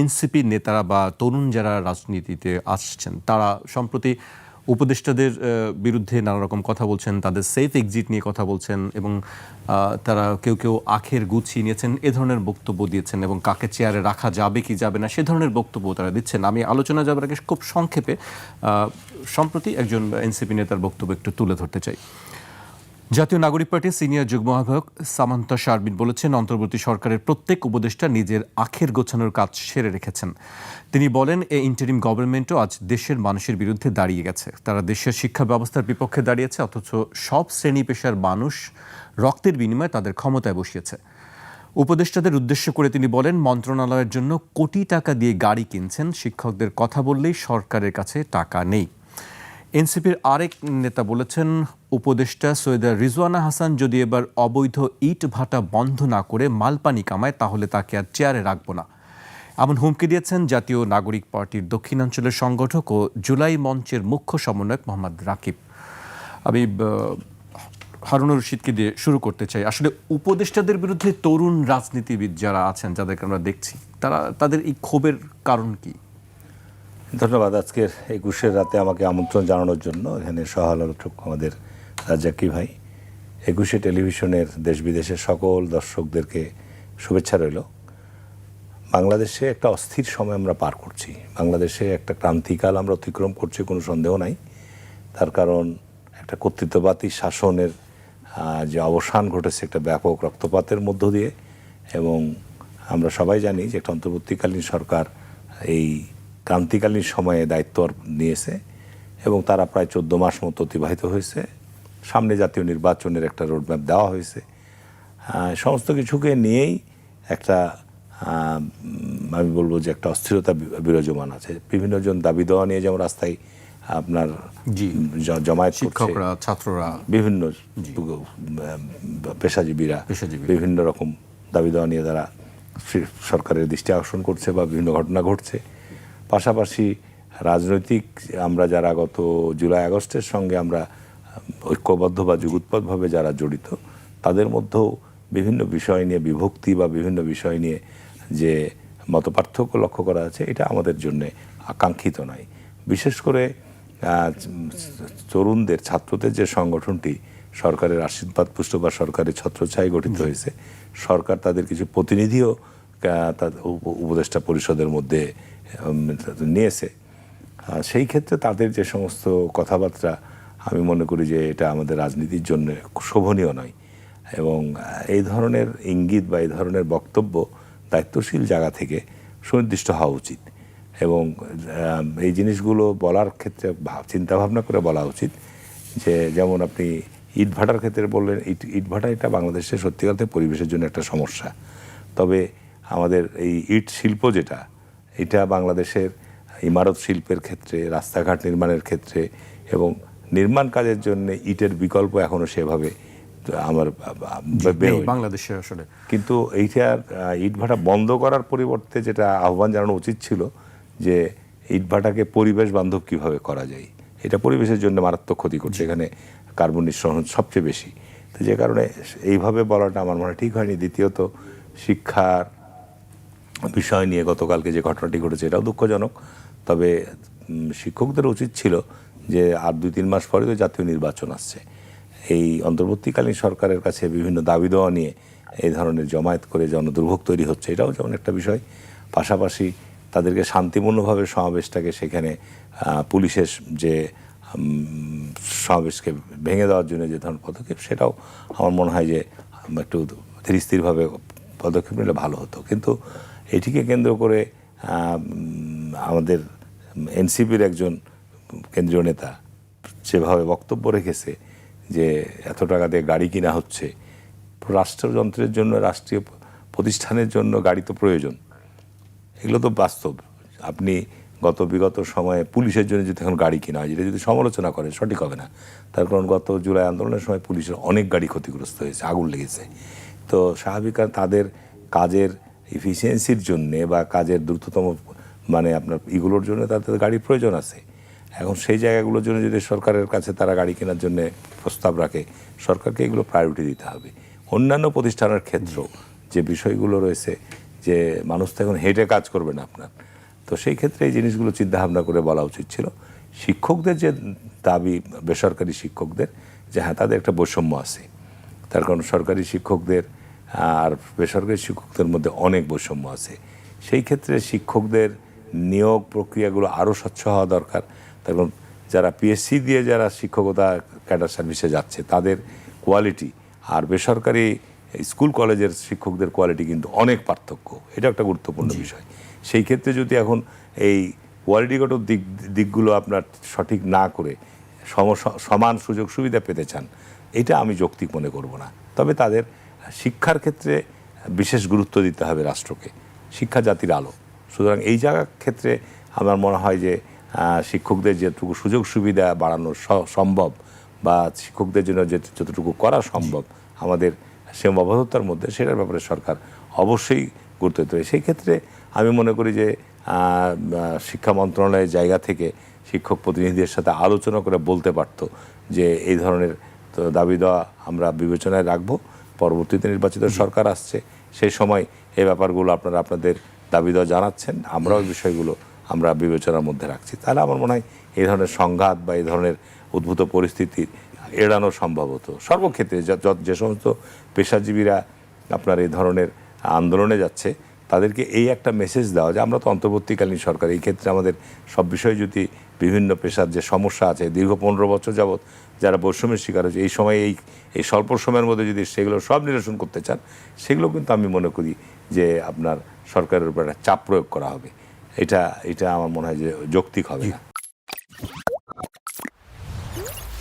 NCP নেতারা বা তরুণ যারা রাজনীতিতে আসছেন, তারা সম্প্রতি উপদেষ্টাদের বিরুদ্ধে নানা রকম কথা বলছেন, তাদের সেফ এক্সিট নিয়ে কথা বলছেন এবং তারা কেউ কেউ আখের গুছিয়ে নিয়েছেন, এ ধরনের বক্তব্য দিয়েছেন এবং কাকে চেয়ারে রাখা যাবে কি যাবে না, সে ধরনের বক্তব্য তারা দিচ্ছেন। আমি আলোচনা যাবার আগে খুব সংক্ষেপে সম্প্রতি একজন এনসিপি নেতার বক্তব্য একটু তুলে ধরতে চাই। জাতীয় নাগরিক পার্টির সিনিয়র যুগ্ম আহ্বায়ক সামান্তা শারবিন বলেছেন, অন্তর্বর্তী সরকারের প্রত্যেক উপদেষ্টা নিজের আখের গোছানোর কাজ সেরে রেখেছেন। তিনি বলেন, এ ইন্টারিম গভর্নমেন্টও আজ দেশের মানুষের বিরুদ্ধে দাঁড়িয়ে গেছে। তারা দেশের শিক্ষা ব্যবস্থার বিপক্ষে দাঁড়িয়েছে, অথচ সব শ্রেণি পেশার মানুষ রক্তের বিনিময়ে তাদের ক্ষমতায় বসিয়েছে। উপদেষ্টাদের উদ্দেশ্য করে তিনি বলেন, মন্ত্রণালয়ের জন্য কোটি টাকা দিয়ে গাড়ি কিনছেন, শিক্ষকদের কথা বললেই সরকারের কাছে টাকা নেই। এনসিপির আরেক নেতা বলেছেন উপদেষ্টা সৈয়দা রিজওয়ানা হাসান যদি এবার অবৈধ ইট ভাটা বন্ধ না করে মালপানি কামায়, তাহলে তাকে আর চেয়ারে রাখব না। এমন হুমকি দিয়েছেন জাতীয় নাগরিক পার্টির দক্ষিণাঞ্চলের সংগঠক ও জুলাই মঞ্চের মুখ্য সমন্বয়ক মোহাম্মদ রাকিব। আমি হারুনুর রশিদকে দিয়ে শুরু করতে চাই। আসলে উপদেষ্টাদের বিরুদ্ধে তরুণ রাজনীতিবিদ যারা আছেন, যাদেরকে আমরা দেখছি, তারা, তাদের এই ক্ষোভের কারণ কি? ধন্যবাদ আজকের একুশের রাতে আমাকে আমন্ত্রণ জানানোর জন্য। এখানে সহালোচক আমাদের রাজ্জাকি ভাই, একুশে টেলিভিশনের দেশ বিদেশের সকল দর্শকদেরকে শুভেচ্ছা রইল। বাংলাদেশে একটা অস্থির সময় আমরা পার করছি। বাংলাদেশে একটা ক্রান্তিকাল আমরা অতিক্রম করছি, কোনো সন্দেহ নাই। তার কারণ একটা কর্তৃত্ববাদী শাসনের যে অবসান ঘটেছে, একটা ব্যাপক রক্তপাতের মধ্য দিয়ে। এবং আমরা সবাই জানি যে একটা অন্তর্বর্তীকালীন সরকার এই ক্রান্তিকালীন সময়ে দায়িত্ব নিয়েছে এবং তারা প্রায় চোদ্দ মাস মতো অতিবাহিত হয়েছে। সামনে জাতীয় নির্বাচনের একটা রোডম্যাপ দেওয়া হয়েছে। সমস্ত কিছুকে নিয়েই একটা আমি বলব যে একটা অস্থিরতা বিরাজমান আছে। বিভিন্ন জন দাবি দেওয়া নিয়ে যেমন রাস্তায় আপনার জমায়েত শিক্ষকরা ছাত্ররা। বিভিন্ন পেশাজীবীরা পেশাজীবীরা। বিভিন্ন রকম দাবি দেওয়া নিয়ে তারা সরকারের দৃষ্টি আকর্ষণ করছে বা বিভিন্ন ঘটনা ঘটছে। পাশাপাশি রাজনৈতিক আমরা যারা গত জুলাই আগস্টের সঙ্গে আমরা ঐক্যবদ্ধ বা যুগুৎপদভাবে যারা জড়িত তাদের মধ্যেও বিভিন্ন বিষয় নিয়ে বিভক্তি বা বিভিন্ন বিষয় নিয়ে যে মতপার্থক্য লক্ষ্য করা আছে এটা আমাদের জন্যে আকাঙ্ক্ষিত নয়। বিশেষ করে তরুণদের ছাত্রদের যে সংগঠনটি সরকারের আশীর্বাদ পুষ্ট বা সরকারের ছত্রছায় গঠিত হয়েছে সরকার তাদের কিছু প্রতিনিধিও উপদেষ্টা পরিষদের মধ্যে নিয়েছে। সেই ক্ষেত্রে তাদের যে সমস্ত কথাবার্তা আমি মনে করি যে এটা আমাদের রাজনীতির জন্য শোভনীয় নয়। এবং এই ধরনের ইঙ্গিত বা এই ধরনের বক্তব্য দায়িত্বশীল জায়গা থেকে সুনির্দিষ্ট হওয়া উচিত। এবং এই জিনিসগুলো বলার ক্ষেত্রে ভাব- চিন্তাভাবনা করে বলা উচিত যে, যেমন আপনি ইট ভাটার ক্ষেত্রে বললেন, ইট ইট ভাটা এটা বাংলাদেশের সত্যিকারতে পরিবেশের জন্য একটা সমস্যা। তবে আমাদের এই ইট শিল্প যেটা, এটা বাংলাদেশের ইমারত শিল্পের ক্ষেত্রে, রাস্তাঘাট নির্মাণের ক্ষেত্রে এবং নির্মাণ কাজের জন্য ইটের বিকল্প এখনও সেভাবে আমার বাংলাদেশে আসলে। কিন্তু এইটার আহ, ইটভাটা বন্ধ করার পরিবর্তে যেটা আহ্বান জানানো উচিত ছিল যে ইটভাটাকে পরিবেশ বান্ধব কীভাবে করা যায় এটা পরিবেশের জন্য মারাত্মক ক্ষতি করছে এখানে কার্বন নিঃসরণ সবচেয়ে বেশি। তো যে কারণে এইভাবে বলাটা আমার মনে হয় ঠিক হয়নি। দ্বিতীয়ত শিক্ষার বিষয় নিয়ে গতকালকে যে ঘটনাটি ঘটেছে এটাও দুঃখজনক। তবে শিক্ষকদের উচিত ছিল যে আর দুই, তিন মাস পরে তো জাতীয় নির্বাচন আসছে। এই অন্তর্বর্তীকালীন সরকারের কাছে বিভিন্ন দাবি দেওয়া নিয়ে এই ধরনের জমায়েত করে জনদুর্ভোগ তৈরি হচ্ছে, এটাও যেমন একটা বিষয়। পাশাপাশি তাদেরকে শান্তিপূর্ণভাবে সমাবেশটাকে সেখানে পুলিশের যে সমাবেশকে ভেঙে দেওয়ার জন্য যে ধরনের পদক্ষেপ, সেটাও আমার মনে হয় যে একটু ধীর স্থিরভাবে পদক্ষেপ নিলে ভালো হতো। কিন্তু এটিকে কেন্দ্র করে আমাদের এনসিপির একজন কেন্দ্রীয় নেতা যেভাবে বক্তব্য রেখেছে যে এত টাকা দিয়ে গাড়ি কিনা হচ্ছে, রাষ্ট্রযন্ত্রের জন্য, রাষ্ট্রীয় প্রতিষ্ঠানের জন্য গাড়ি তো প্রয়োজন। এগুলো তো বাস্তব। আপনি গত বিগত সময়ে পুলিশের জন্য যদি এখন গাড়ি কিনা হয় যেটা যদি সমালোচনা করে, সঠিক হবে না। তার কারণ গত জুলাই আন্দোলনের সময় পুলিশের অনেক গাড়ি ক্ষতিগ্রস্ত হয়েছে, আগুন লেগেছে। তো স্বাভাবিক তাদের কাজের ইফিসিয়েন্সির জন্যে বা কাজের দ্রুততম মানে আপনার ইগুলোর জন্য তাদের গাড়ির প্রয়োজন আছে। এখন সেই জায়গাগুলোর জন্য যদি সরকারের কাছে তারা গাড়ি কেনার জন্য প্রস্তাব রাখে, সরকারকে এগুলো প্রায়োরিটি দিতে হবে। অন্যান্য প্রতিষ্ঠানের ক্ষেত্র যে বিষয়গুলো রয়েছে, যে মানুষ তো এখন হেঁটে কাজ করবে না আপনার। তো সেই ক্ষেত্রে এই জিনিসগুলো চিন্তা ভাবনা করে বলা উচিত ছিল। শিক্ষকদের যে দাবি, বেসরকারি শিক্ষকদের, যে হ্যাঁ তাদের একটা বৈষম্য আছে। তার কারণ সরকারি শিক্ষকদের, আর বেসরকারি শিক্ষকদের মধ্যে অনেক বৈষম্য আছে। সেই ক্ষেত্রে শিক্ষকদের নিয়োগ প্রক্রিয়াগুলো আরও স্বচ্ছ হওয়া দরকার। কারণ যারা পিএসসি দিয়ে যারা শিক্ষকতা ক্যাডার সার্ভিসে যাচ্ছে তাদের কোয়ালিটি আর বেসরকারি স্কুল কলেজের শিক্ষকদের কোয়ালিটি কিন্তু অনেক পার্থক্য। এটা একটা গুরুত্বপূর্ণ বিষয়। সেই ক্ষেত্রে যদি এখন এই কোয়ালিটিগত দিক দিকগুলো আপনার সঠিক না করে সমান সুযোগ সুবিধা পেতে চান এটা আমি যৌক্তিক মনে করব না। তবে তাদের শিক্ষার ক্ষেত্রে বিশেষ গুরুত্ব দিতে হবে রাষ্ট্রকে। শিক্ষা জাতির আলো। সুতরাং এই জায়গার ক্ষেত্রে আমার মনে হয় যে শিক্ষকদের যেটুকু সুযোগ সুবিধা বাড়ানো সম্ভব বা শিক্ষকদের জন্য যে যতটুকু করা সম্ভব আমাদের সীমাবদ্ধতার মধ্যে সেটার ব্যাপারে সরকার অবশ্যই গুরুত্ব দিতে হবে। সেই ক্ষেত্রে আমি মনে করি যে শিক্ষা মন্ত্রণালয়ের জায়গা থেকে শিক্ষক প্রতিনিধিদের সাথে আলোচনা করে বলতে পারতো যে এই ধরনের তো দাবি দেওয়া আমরা বিবেচনায় রাখব। পরবর্তীতে নির্বাচিত সরকার আসছে সেই সময় এই ব্যাপারগুলো আপনারা আপনাদের দাবি দেওয়া জানাচ্ছেন। আমরাও বিষয়গুলো আমরা বিবেচনার মধ্যে রাখছি। তাহলে আমার মনে হয় এই ধরনের সংঘাত বা এই ধরনের উদ্ভূত পরিস্থিতি এড়ানো সম্ভব হতো সর্বক্ষেত্রে যা- সমস্ত পেশাজীবীরা আপনার এই ধরনের আন্দোলনে যাচ্ছে, তাদেরকে এই একটা মেসেজ দেওয়া যে আমরা তো অন্তর্বর্তীকালীন সরকার, এই ক্ষেত্রে আমাদের সব বিষয়ে যদি বিভিন্ন পেশার যে সমস্যা আছে, দীর্ঘ পনেরো বছর যাবৎ যারা বৈষম্যের শিকার হচ্ছে এই সময় এই এই স্বল্প সময়ের মধ্যে যদি সেগুলো সব নিরসন করতে চান, সেগুলো কিন্তু আমি মনে করি যে আপনার সরকারের উপর একটা চাপ প্রয়োগ করা হবে। এটা এটা আমার মনে হয় যে যৌক্তিক হবে না।